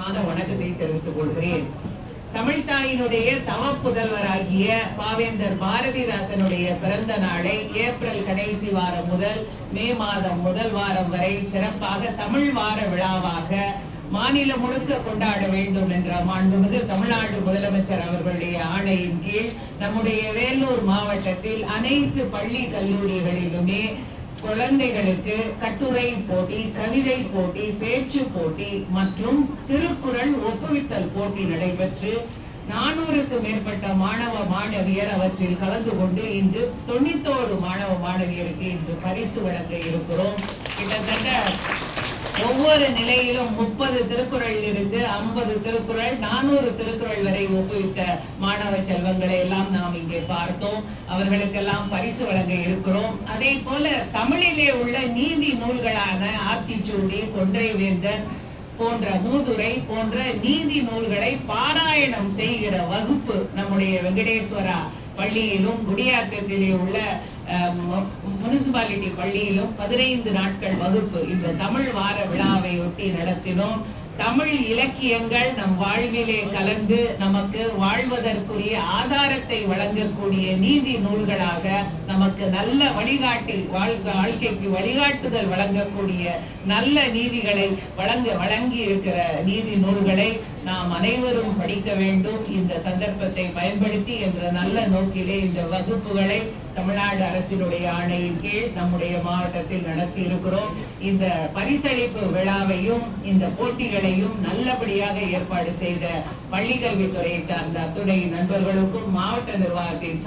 மான வணக்கத்தை தெரிவித்துக் கொள்கிறேன். தமிழ் தாயினுடைய தவ புதல்வராகிய பாவேந்தர் பாரதிதாசனுடைய பிறந்த நாளை ஏப்ரல் கடைசி வாரம் முதல் மே மாதம் முதல் வாரம் வரை சிறப்பாக தமிழ் வார விழாவாக மாநிலம் முழுக்க கொண்டாட வேண்டும் என்ற மாண்புமிகு தமிழ்நாடு முதலமைச்சர் அவர்களுடைய ஆணையின் கீழ் நம்முடைய வேலூர் மாவட்டத்தில் அனைத்து பள்ளி கல்லூரிகளிலுமே குழந்தைகளுக்கு கட்டுரை போட்டி கவிதை போட்டி பேச்சு போட்டி மற்றும் திருக்குறள் ஒப்புவித்தல் போட்டி நடைபெற்று நானூறுக்கு மேற்பட்ட மாணவ மாணவியர் அவற்றில் கலந்து கொண்டு இன்று தொண்ணூத்தோரு மாணவ மாணவியருக்கு இன்று பரிசு வழங்க இருக்கிறோம். கிட்டத்தட்ட ஒவ்வொரு நிலையிலும் முப்பது திருக்குறள் இருந்து ஐம்பது திருக்குறள் நானூறு திருக்குறள் வரை ஒப்புவித்த மாணவ செல்வங்களை எல்லாம் நாம் இங்கே பார்த்தோம். அவர்களுக்கெல்லாம் பரிசு வழங்க இருக்கிறோம். அதே போல தமிழிலே உள்ள நீதி நூல்களான ஆத்திச்சூடி கொன்றை வேந்தன் போன்ற மூதுரை போன்ற நீதி நூல்களை பாராயணம் செய்கிற வகுப்பு நம்முடைய வெங்கடேஸ்வரா பள்ளியிலும் குடியாத்தத்திலே உள்ள முனிசிபாலிட்டி பள்ளியிலும் பதினைந்து நாட்கள் வகுப்பு. இந்த தமிழ் வார விழாவை ஒட்டி நடத்தினோம். தமிழ் இலக்கியங்கள் நம் வாழ்விலே கலந்து நமக்கு வாழ்வதற்குரிய ஆதாரத்தை வழங்கக்கூடிய நீதி நூல்களாக நமக்கு நல்ல வழிகாட்டி வாழ்க்கைக்கு வழிகாட்டுதல் வழங்கக்கூடிய நல்ல நீதிகளை வழங்க வழங்கி இருக்கிற நீதி நூல்களை நாம் அனைவரும் படிக்க வேண்டும். இந்த சந்தர்ப்பத்தை பயன்படுத்தி என்ற நல்ல நோக்கிலே இந்த வகுப்புகளை தமிழ்நாடு அரசினுடைய ஆணையின் கீழ் நம்முடைய மாவட்டத்தில் நடத்தி இருக்கிறோம் இந்த பரிசளிப்பு விழாவையும் இந்த போட்டிகள் போட்டிகளையும் நல்லபடியாக ஏற்பாடு செய்த பள்ளிக்கல்வித்துறையை சார்ந்த அத்துணை நண்பர்களுக்கும் மாவட்ட நிர்வாகத்தின்